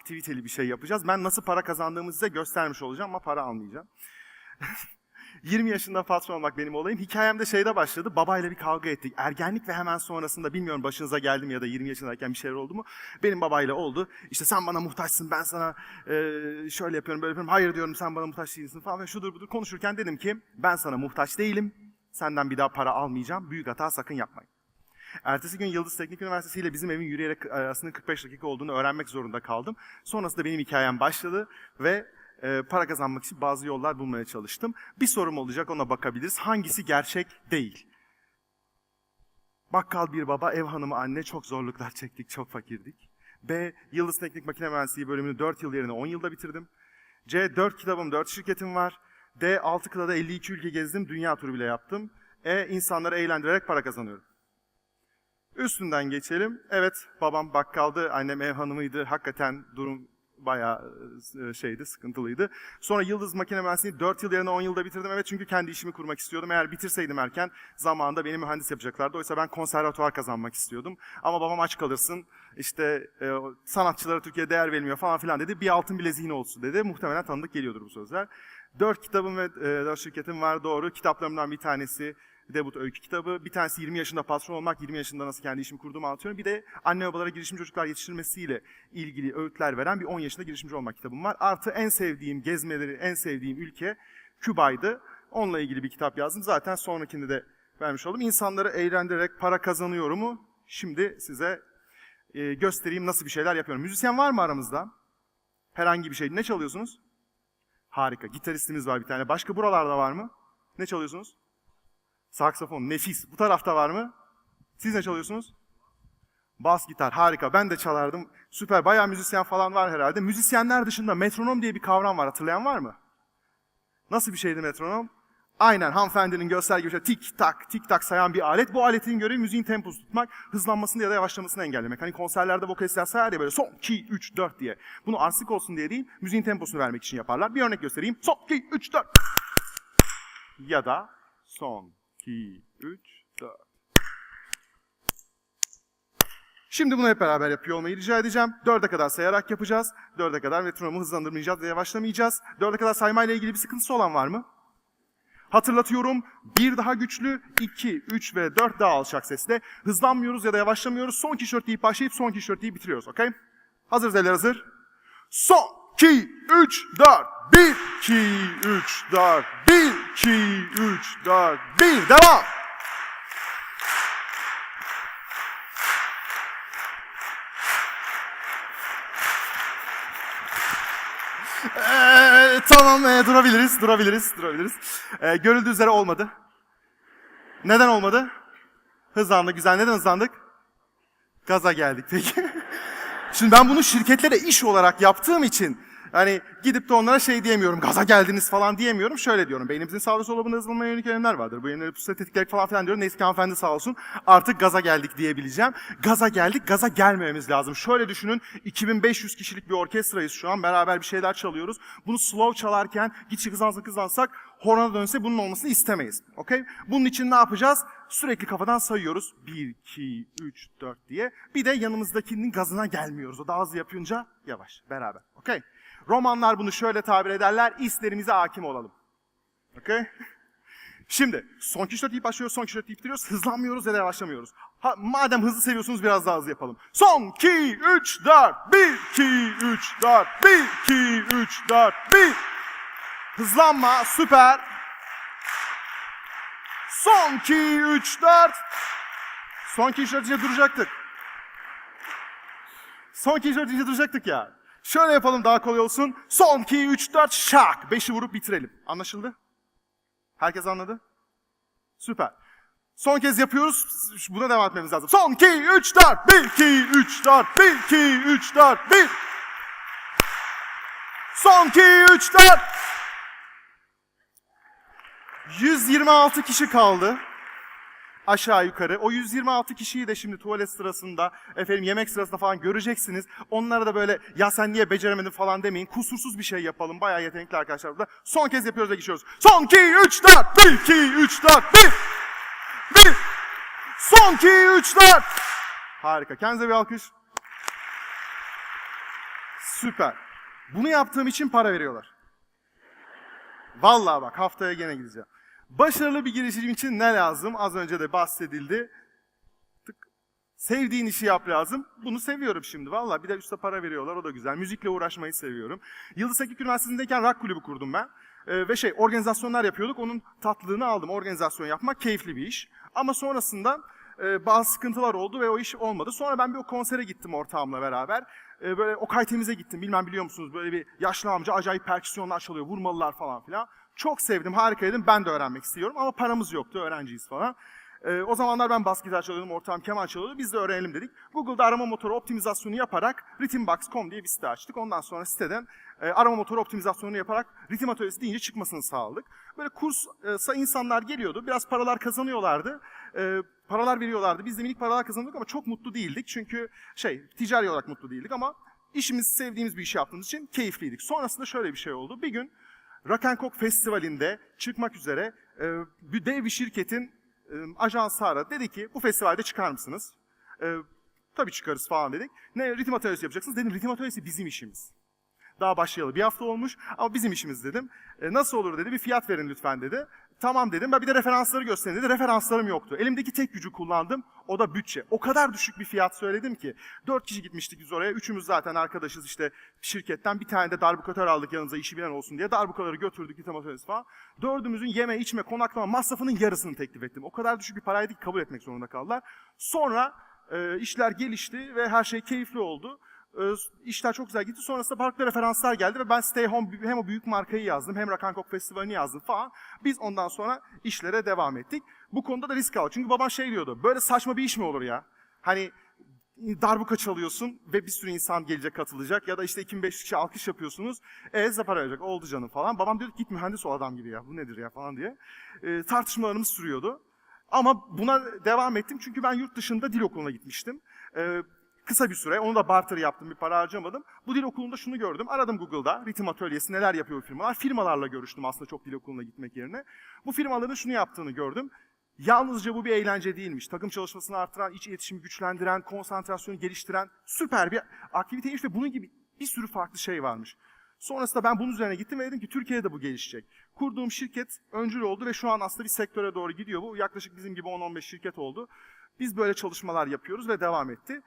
aktiviteli bir şey yapacağız. Ben nasıl para kazandığımı size göstermiş olacağım ama para almayacağım. 20 yaşında patron olmak benim olayım. Hikayem de şeyde başladı. Babayla bir kavga ettik. Ergenlik ve hemen sonrasında bilmiyorum başınıza geldi mi ya da 20 yaşındayken bir şeyler oldu mu? Benim babayla oldu. İşte sen bana muhtaçsın ben sana e, şöyle yapıyorum böyle yapıyorum. Hayır diyorum sen bana muhtaç değilsin falan ve şudur budur konuşurken dedim ki ben sana muhtaç değilim. Senden bir daha para almayacağım. Büyük hata sakın yapmayın. Ertesi gün Yıldız Teknik Üniversitesi ile bizim evin yürüyerek arasında 45 dakika olduğunu öğrenmek zorunda kaldım. Sonrasında benim hikayem başladı ve e, para kazanmak için bazı yollar bulmaya çalıştım. Bir sorum olacak ona bakabiliriz. Hangisi gerçek değil? Bakkal bir baba, ev hanımı anne çok zorluklar çektik, çok fakirdik. B. Yıldız Teknik Makine Mühendisliği bölümünü 4 yıl yerine 10 yılda bitirdim. C. 4 kitabım, 4 şirketim var. D. 6 kıtada 52 ülke gezdim, dünya turu bile yaptım. E. insanları eğlendirerek para kazanıyorum. Üstünden geçelim. Evet, babam bakkaldı, annem ev hanımıydı. Hakikaten durum bayağı e, şeydi, sıkıntılıydı. Sonra Yıldız Makine Mühendisliği 4 yıl yerine 10 yılda bitirdim. Evet çünkü kendi işimi kurmak istiyordum. Eğer bitirseydim erken zamanında beni mühendis yapacaklardı. Oysa ben konservatuvar kazanmak istiyordum. Ama babam aç kalırsın, işte e, sanatçılara Türkiye değer verilmiyor falan filan dedi. Bir altın bileziğin olsun dedi. Muhtemelen tanıdık geliyordur bu sözler. Dört kitabım ve e, dört şirketim var doğru. Kitaplarımdan bir tanesi debut öykü kitabı. Bir tanesi 20 yaşında patron olmak, 20 yaşında nasıl kendi işimi kurduğumu anlatıyorum. Bir de anne babalara girişimci çocuklar yetiştirmesiyle ilgili öğütler veren bir 10 yaşında girişimci olmak kitabım var. Artı en sevdiğim gezmeleri, en sevdiğim ülke Küba'ydı. Onunla ilgili bir kitap yazdım. Zaten sonrakinde de vermiş oldum. İnsanları eğlendirerek para kazanıyor mu? Şimdi size e, göstereyim nasıl bir şeyler yapıyorum. Müzisyen var mı aramızda? Herhangi bir şey. Ne çalıyorsunuz? Harika. Gitaristimiz var bir tane. Başka buralarda var mı? Ne çalıyorsunuz? Saksafon, nefis. Bu tarafta var mı? Siz ne çalıyorsunuz? Bas gitar, harika. Ben de çalardım. Süper, bayağı müzisyen falan var herhalde. Müzisyenler dışında metronom diye bir kavram var. Hatırlayan var mı? Nasıl bir şeydi metronom? Aynen hanımefendinin gibi şey, tik tak tik tak sayan bir alet. Bu aletin görevi müziğin temposunu tutmak, hızlanmasını ya da yavaşlamasını engellemek. Hani konserlerde vokalistler sayar ya böyle son 2 3 4 diye. Bunu arsik olsun diye değil, müziğin temposunu vermek için yaparlar. Bir örnek göstereyim. Son 2 3 4. Ya da son 2 3 4. Şimdi bunu hep beraber yapıyor olmayı rica edeceğim. Dörde kadar sayarak yapacağız. Dörde kadar metronomu hızlandırmayacağız ve yavaşlamayacağız. Dörde kadar saymayla ilgili bir sıkıntısı olan var mı? Hatırlatıyorum. Bir daha güçlü, iki, üç ve dört daha alçak sesle. Hızlanmıyoruz ya da yavaşlamıyoruz. Son iki şört deyip başlayıp son iki şört deyip bitiriyoruz. Okey? Hazırız eller hazır. Son, iki, üç, dört. Bir, iki, üç, dört. Bir, iki, üç, dört. Bir. Devam. Ee, tamam ee, durabiliriz, durabiliriz, durabiliriz. Ee, görüldüğü üzere olmadı. Neden olmadı? Hızlandık, güzel. Neden hızlandık? Gaza geldik peki. Şimdi ben bunu şirketlere iş olarak yaptığım için hani gidip de onlara şey diyemiyorum, gaza geldiniz falan diyemiyorum. Şöyle diyorum, beynimizin sağda solabında hızlanmaya yönelik önlemler vardır. Bu yönleri pusu tetiklemek falan filan diyorum. Neyse ki hanımefendi sağ olsun artık gaza geldik diyebileceğim. Gaza geldik, gaza gelmememiz lazım. Şöyle düşünün, 2500 kişilik bir orkestrayız şu an. Beraber bir şeyler çalıyoruz. Bunu slow çalarken gitçe hızlansak hızlansak horona dönse bunun olmasını istemeyiz. Okey? Bunun için ne yapacağız? Sürekli kafadan sayıyoruz. 1, 2, 3, 4 diye. Bir de yanımızdakinin gazına gelmiyoruz. O daha hızlı yapınca yavaş. Beraber. Okey? Romanlar bunu şöyle tabir ederler. İsterimize hakim olalım. Okey? Şimdi son şört deyip başlıyoruz, son şört deyip bitiriyoruz. Hızlanmıyoruz ya da yavaşlamıyoruz. Ha, madem hızlı seviyorsunuz biraz daha hızlı yapalım. Son 2, 3, 4, 1, 2, 3, 4, 1, 2, 3, 4, 1. Hızlanma, süper. Son 2, 3, 4. Son 2, 3, 4 diye duracaktık. Son 2, 3, 4 diye duracaktık ya. Şöyle yapalım daha kolay olsun. Son 2, 3, 4, şak. 5'i vurup bitirelim. Anlaşıldı? Herkes anladı? Süper. Son kez yapıyoruz. Buna devam etmemiz lazım. Son 2, 3, 4. 1, 2, 3, 4. 1, 2, 3, 4. 1. Son 2, 3, 4. 126 kişi kaldı. Aşağı yukarı. O 126 kişiyi de şimdi tuvalet sırasında, efendim yemek sırasında falan göreceksiniz. Onlara da böyle ya sen niye beceremedin falan demeyin. Kusursuz bir şey yapalım. Bayağı yetenekli arkadaşlar burada. Son kez yapıyoruz ve geçiyoruz. Son 2, 3, 4. 1, 2, 3, 4. 1. 1. Son 2, 3, 4. Harika. Kendinize bir alkış. Süper. Bunu yaptığım için para veriyorlar. Vallahi bak haftaya gene gideceğim. Başarılı bir girişim için ne lazım? Az önce de bahsedildi. Tık. Sevdiğin işi yap lazım. Bunu seviyorum şimdi. Vallahi bir de üstte para veriyorlar. O da güzel. Müzikle uğraşmayı seviyorum. Yıldız Teknik Üniversitesi'ndeyken rock kulübü kurdum ben. Ee, ve şey organizasyonlar yapıyorduk. Onun tatlılığını aldım. Organizasyon yapmak keyifli bir iş. Ama sonrasında e, bazı sıkıntılar oldu ve o iş olmadı. Sonra ben bir o konsere gittim ortağımla beraber. E, böyle Okay Temiz'e gittim. Bilmem biliyor musunuz? Böyle bir yaşlı amca acayip perküsyonlar çalıyor. Vurmalılar falan filan. Çok sevdim, harikaydım. Ben de öğrenmek istiyorum ama paramız yoktu, öğrenciyiz falan. E, o zamanlar ben bas gitar çalıyordum, ortağım keman çalıyordu. Biz de öğrenelim dedik. Google'da arama motoru optimizasyonu yaparak Rhythmbox.com diye bir site açtık. Ondan sonra siteden e, arama motoru optimizasyonu yaparak ritim atölyesi deyince çıkmasını sağladık. Böyle kursa insanlar geliyordu. Biraz paralar kazanıyorlardı. E, paralar veriyorlardı. Biz de minik paralar kazandık ama çok mutlu değildik. Çünkü şey ticari olarak mutlu değildik ama işimizi sevdiğimiz bir iş yaptığımız için keyifliydik. Sonrasında şöyle bir şey oldu. Bir gün Rock Festivali'nde çıkmak üzere e, bir dev bir şirketin e, ajansı aradı. Dedi ki bu festivalde çıkar mısınız? E, tabii çıkarız falan dedik. Ne ritim atölyesi yapacaksınız? Dedim ritim atölyesi bizim işimiz. Daha başlayalı bir hafta olmuş ama bizim işimiz dedim. E, nasıl olur dedi bir fiyat verin lütfen dedi. Tamam dedim ben bir de referansları gösterin dedi. Referanslarım yoktu. Elimdeki tek gücü kullandım. O da bütçe. O kadar düşük bir fiyat söyledim ki. Dört kişi gitmiştik biz oraya. Üçümüz zaten arkadaşız işte şirketten. Bir tane de darbukatör aldık yanımıza işi bilen olsun diye. Darbukatörü götürdük atölyesi falan. Dördümüzün yeme içme konaklama masrafının yarısını teklif ettim. O kadar düşük bir paraydı ki kabul etmek zorunda kaldılar. Sonra e, işler gelişti ve her şey keyifli oldu. Ee, işler çok güzel gitti. Sonrasında farklı referanslar geldi ve ben Stay Home hem o büyük markayı yazdım hem Rock and Coke Festivali'ni yazdım falan. Biz ondan sonra işlere devam ettik. Bu konuda da risk aldık. Çünkü babam şey diyordu. Böyle saçma bir iş mi olur ya? Hani darbuka çalıyorsun ve bir sürü insan gelecek katılacak ya da işte 2500 kişi alkış yapıyorsunuz. E size para verecek oldu canım falan. Babam diyordu git mühendis ol adam gibi ya bu nedir ya falan diye. E, tartışmalarımız sürüyordu. Ama buna devam ettim çünkü ben yurt dışında dil okuluna gitmiştim. E, kısa bir süre. Onu da barter yaptım, bir para harcamadım. Bu dil okulunda şunu gördüm. Aradım Google'da ritim atölyesi neler yapıyor firmalar. Firmalarla görüştüm aslında çok dil okuluna gitmek yerine. Bu firmaların şunu yaptığını gördüm. Yalnızca bu bir eğlence değilmiş. Takım çalışmasını artıran, iç iletişimi güçlendiren, konsantrasyonu geliştiren süper bir aktiviteymiş ve bunun gibi bir sürü farklı şey varmış. Sonrasında ben bunun üzerine gittim ve dedim ki Türkiye'de bu gelişecek. Kurduğum şirket öncül oldu ve şu an aslında bir sektöre doğru gidiyor bu. Yaklaşık bizim gibi 10-15 şirket oldu. Biz böyle çalışmalar yapıyoruz ve devam etti.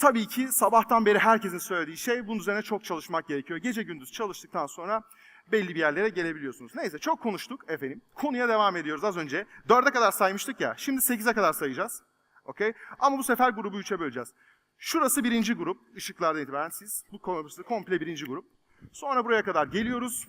Tabii ki sabahtan beri herkesin söylediği şey bunun üzerine çok çalışmak gerekiyor. Gece gündüz çalıştıktan sonra belli bir yerlere gelebiliyorsunuz. Neyse çok konuştuk efendim. Konuya devam ediyoruz az önce. Dörde kadar saymıştık ya. Şimdi sekize kadar sayacağız. Okey? Ama bu sefer grubu üçe böleceğiz. Şurası birinci grup. Işıklardan itibaren siz. Bu konusu komple birinci grup. Sonra buraya kadar geliyoruz.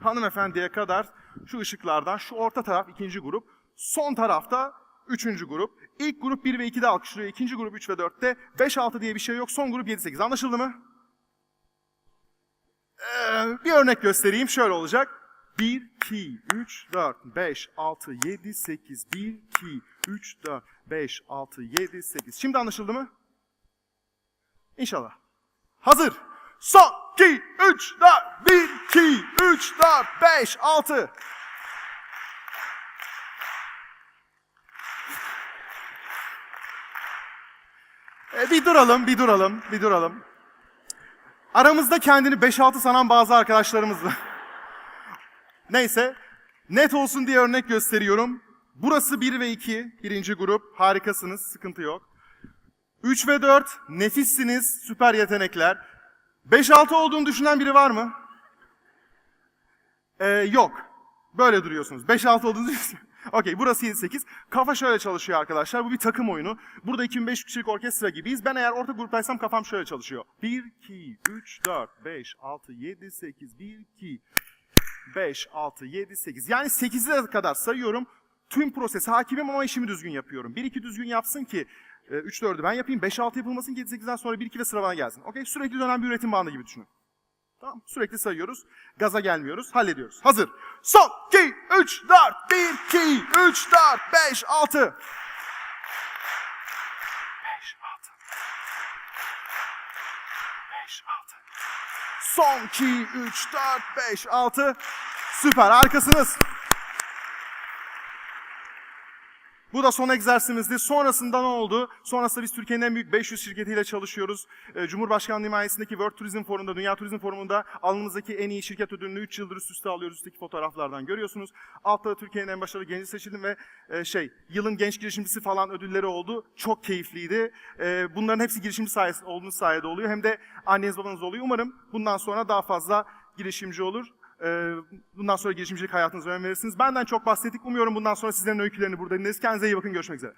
Hanımefendiye kadar şu ışıklardan şu orta taraf ikinci grup. Son tarafta üçüncü grup. İlk grup 1 ve 2'de alkışlıyor. ikinci grup 3 ve 4'te. 5-6 diye bir şey yok. Son grup 7-8. Anlaşıldı mı? Ee, bir örnek göstereyim. Şöyle olacak. 1, 2, 3, 4, 5, 6, 7, 8. 1, 2, 3, 4, 5, 6, 7, 8. Şimdi anlaşıldı mı? İnşallah. Hazır. Son, 2, 3, 4, 1, 2, 3, 4, 5, 6. E, bir duralım, bir duralım, bir duralım. Aramızda kendini 5-6 sanan bazı arkadaşlarımız var. Neyse, net olsun diye örnek gösteriyorum. Burası 1 ve 2, birinci grup. Harikasınız, sıkıntı yok. 3 ve 4, nefissiniz, süper yetenekler. 5-6 olduğunu düşünen biri var mı? Ee, yok. Böyle duruyorsunuz. 5-6 olduğunu düşünüyorsunuz. Okey burası 7-8. Kafa şöyle çalışıyor arkadaşlar. Bu bir takım oyunu. Burada 2500 kişilik orkestra gibiyiz. Ben eğer orta gruptaysam kafam şöyle çalışıyor. 1, 2, 3, 4, 5, 6, 7, 8. 1, 2, 5, 6, 7, 8. Yani 8'e kadar sayıyorum. Tüm prosesi hakimim ama işimi düzgün yapıyorum. 1-2 düzgün yapsın ki 3-4'ü ben yapayım. 5-6 yapılmasın ki 7-8'den sonra 1-2 ve sıra bana gelsin. Okey sürekli dönen bir üretim bandı gibi düşünün. Tamam Sürekli sayıyoruz. Gaza gelmiyoruz. Hallediyoruz. Hazır. Son 2, 3, 4, 1, 2, 3, 4, 5, 6. 5, 6. Son 2, 3, 4, 5, 6. Süper. Harikasınız. Bu da son egzersizimizdi. Sonrasında ne oldu? Sonrasında biz Türkiye'nin en büyük 500 şirketiyle çalışıyoruz. Ee, Cumhurbaşkanlığı himayesindeki World Tourism Forum'da, Dünya Turizm Forumu'nda alnımızdaki en iyi şirket ödülünü 3 yıldır üst üste alıyoruz. Üstteki fotoğraflardan görüyorsunuz. Altta da Türkiye'nin en başarılı genci seçildim ve e, şey, yılın genç girişimcisi falan ödülleri oldu. Çok keyifliydi. E, bunların hepsi girişimci sayesinde, olduğunuz sayede oluyor. Hem de anneniz babanız oluyor. Umarım bundan sonra daha fazla girişimci olur. Ee, Bundan sonra girişimcilik hayatınıza önem verirsiniz. Benden çok bahsettik. Umuyorum bundan sonra sizlerin öykülerini burada dinleriz. Kendinize iyi bakın. Görüşmek üzere.